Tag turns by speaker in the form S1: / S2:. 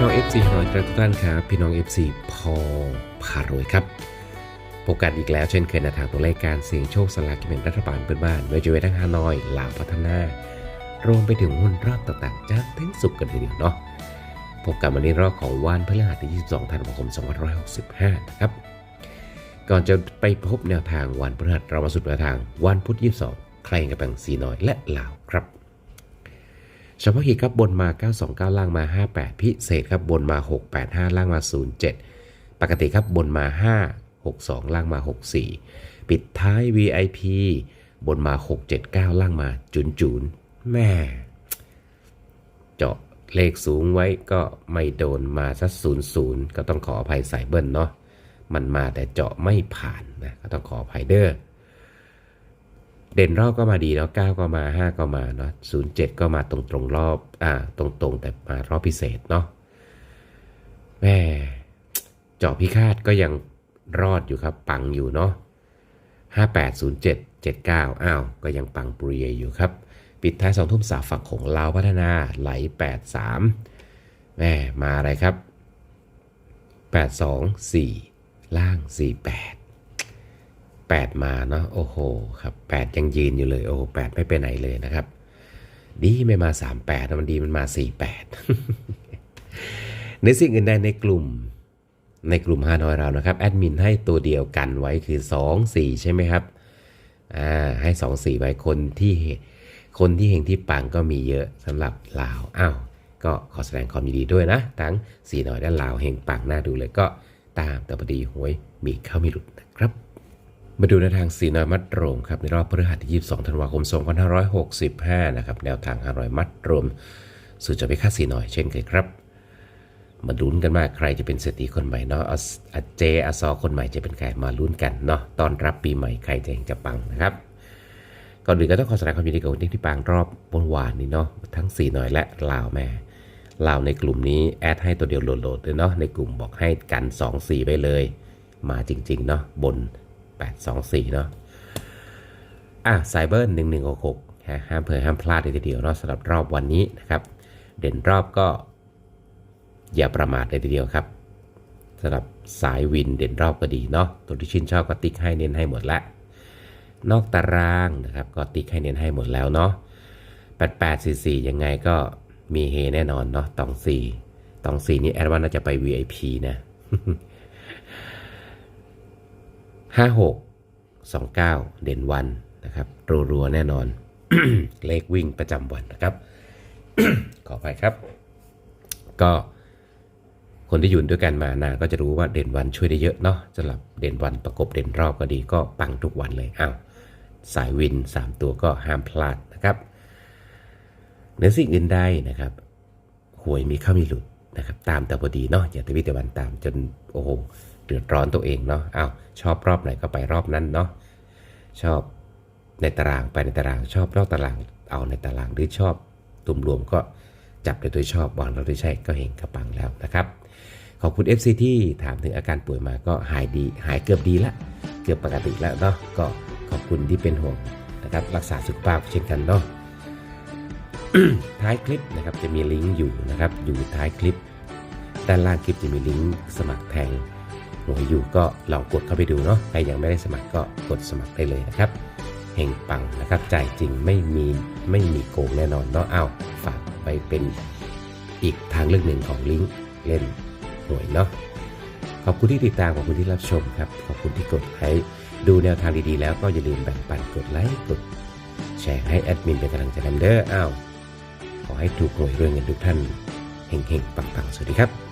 S1: น้อง FC หอยทุกท่านครับพี่น้อง FC พอพารวยครับพบกันอีกแล้วเช่นเคยในทางตัวเลขการเสี่ยงโชคสลากกินแบ่งรัฐบาลเพื่อนบ้านโดยจะไว้ทั้งฮานอยลาวพัฒนารวมไปถึงหุ้นรอบต่างๆจากทั้งสุขกันทีเดียวเนาะพบกันวันนี้รอบของวันพฤหัสที่22ธันวาคม2565นะครับก่อนจะไปพบแนวทางวันพฤหัสเรามาสุดแนวทางวันพุธ22ใครกับแบ่งสีน้อยและลาวครับ เฉพาะกิจครับบนมา 929 ล่างมา 58 พิเศษครับบนมา 685 ล่างมา 07 ปกติครับบนมา 562 ล่างมา 64 ปิดท้าย VIP บนมา 679 ล่างมาจุนจุนแม่เจาะเลขสูงไว้ก็ไม่โดนมาสักศูนย์ศูนย์ก็ต้องขออภัยสายเบิ้ลเนาะมันมาแต่เจาะไม่ผ่านนะก็ต้องขออภัยเด้อ เด่นรอบก็มาดีเนาะ9ก็มา5ก็มาเนาะ07ก็มาตรงตรงรอบอ่าตรงตรงแต่มารอบพิเศษเนาะแม่เจาะพิฆาตก็ยังรอดอยู่ครับ ปังอยู่เนาะ5807 79อ้าว ก็ยังปังปรียอยู่ครับ ปิดท้ายสองทุ่มสาฝั่งของลาวพัฒนาไหล83แม่มาอะไรครับ824ล่าง48 8 มาเนาะโอ้โหครับ8ยังยืนอยู่เลยโอ้โห8ไม่ไปไหนเลยนะครับ ดีไม่มา 38นะมันดีมันมา 48 ในสิ่งอื่นใดในกลุ่มในกลุ่มฮานอยเรานะครับแอดมินให้ตัวเดียวกันไว้คือ 2 4 ใช่ไหมครับอ่าให้ 2 4 ไว้คนที่คนที่เฮงที่ปังก็มีเยอะสำหรับลาวอ้าวก็ขอแสดงความยินดีด้วยนะ ทั้งสีหน่อยและลาวเฮงปังน่าดูเลยก็ตามแต่พอดีหวยมีเข้ามีหลุดนะครับ มาดูในทางสีน้อยมัดรวมครับในรอบพฤหัสที่22ธันวาคม 2565 นะครับแนวทาง 500 มัดรวมสู่จะไปค่าสีหน้อยเช่นเคยครับ มาลุ้นกันว่าใครจะเป็นเศรษฐีคนใหม่เนาะอาเจอาซอคนใหม่จะเป็นใครมาลุ้นกันเนาะตอนรับปีใหม่ใครจะเองจะปังนะครับก่อนอื่นก็ต้องขอแสดงความยินดีกับคนที่ปังรอบเมื่อวานนี้เนาะทั้งสีน้อยและลาวแม่ลาวในกลุ่มนี้แอดให้ตัวเดียวโหลดๆเลยเนาะในกลุ่มบอกให้กัน 2 4ไปเลย มาจริงๆเนาะบน 824 เนาะอะสายเบิร์น1166ฮะห้ามเผยห้ามพลาดเลยทีเดียวเนาะสำหรับรอบวันนี้นะครับ เด่นรอบก็ อย่าประมาทเลยทีเดียวครับสำหรับสายวินเด่นรอบก็ดีเนาะตัวที่ชื่นชอบก็ติ๊กให้เน้นให้หมดละนอกตารางนะครับก็ติ๊กให้เน้นให้หมดแล้วเนาะ8844 ยังไงก็มีเฮแน่นอนเนาะตอง4ตอง4นี่แอดว่าน่าจะไป VIP นะ 56 29 เด่นวันนะครับรัวๆแน่นอน เลขวิ่งประจำวันนะครับ ขอไปครับ ก็คนที่อยู่ด้วยกันมานานก็จะรู้ว่าเด่นวันช่วยได้เยอะเนาะสำหรับเด่นวันประกบเด่นรอบก็ดีก็ปังทุกวันเลยอ้าวสายวิน 3 ตัวก็ห้ามพลาดนะครับเหนือสิ่งอื่นใดนะครับหวยมีเข้ามีหลุดนะครับ ตามแต่พอดีเนาะอย่าตะวิตะวันตามจนโอ้โห เดือดร้อนตัวเองเนาะอ้าวชอบรอบไหนก็ไปรอบนั้นเนาะชอบในตารางไปในตารางชอบนอกตารางเอาในตารางหรือชอบตุ่มรวมก็จับโดยตัวชอบวางเราด้วยใช่ก็เห็นกระปังแล้วนะครับขอบคุณ FC ที่ถามถึงอาการป่วยมาก็หายดี หายเกือบดีละ เกือบปกติแล้วเนาะก็ขอบคุณที่เป็นห่วงนะครับรักษาสุขภาพเช่นกันเนาะท้ายคลิปนะครับจะมีลิงก์อยู่นะครับอยู่ท้ายคลิป ด้านล่างคลิปจะมีลิงก์สมัครแทง หวยอยู่ก็ลองกดเข้าไปดูเนาะใครยังไม่ได้สมัครก็กดสมัครได้เลยนะครับเฮงปังนะครับจ่ายจริงไม่มีไม่มีโกงแน่นอนเนาะเอาฝากไปเป็นอีกทางเลือกหนึ่งของลิงก์เล่นหวยเนาะขอบคุณที่ติดตามขอบคุณที่รับชมครับ ขอบคุณที่กดไลค์ดูแนวทางดีๆ แล้วก็อย่าลืมแบ่งปันกดไลค์กดแชร์ให้แอดมินเป็นกำลังใจนำเด้ออ้าวขอให้ถูกหวยรวยเงินทุกท่านเฮงๆปังๆ สวัสดีครับ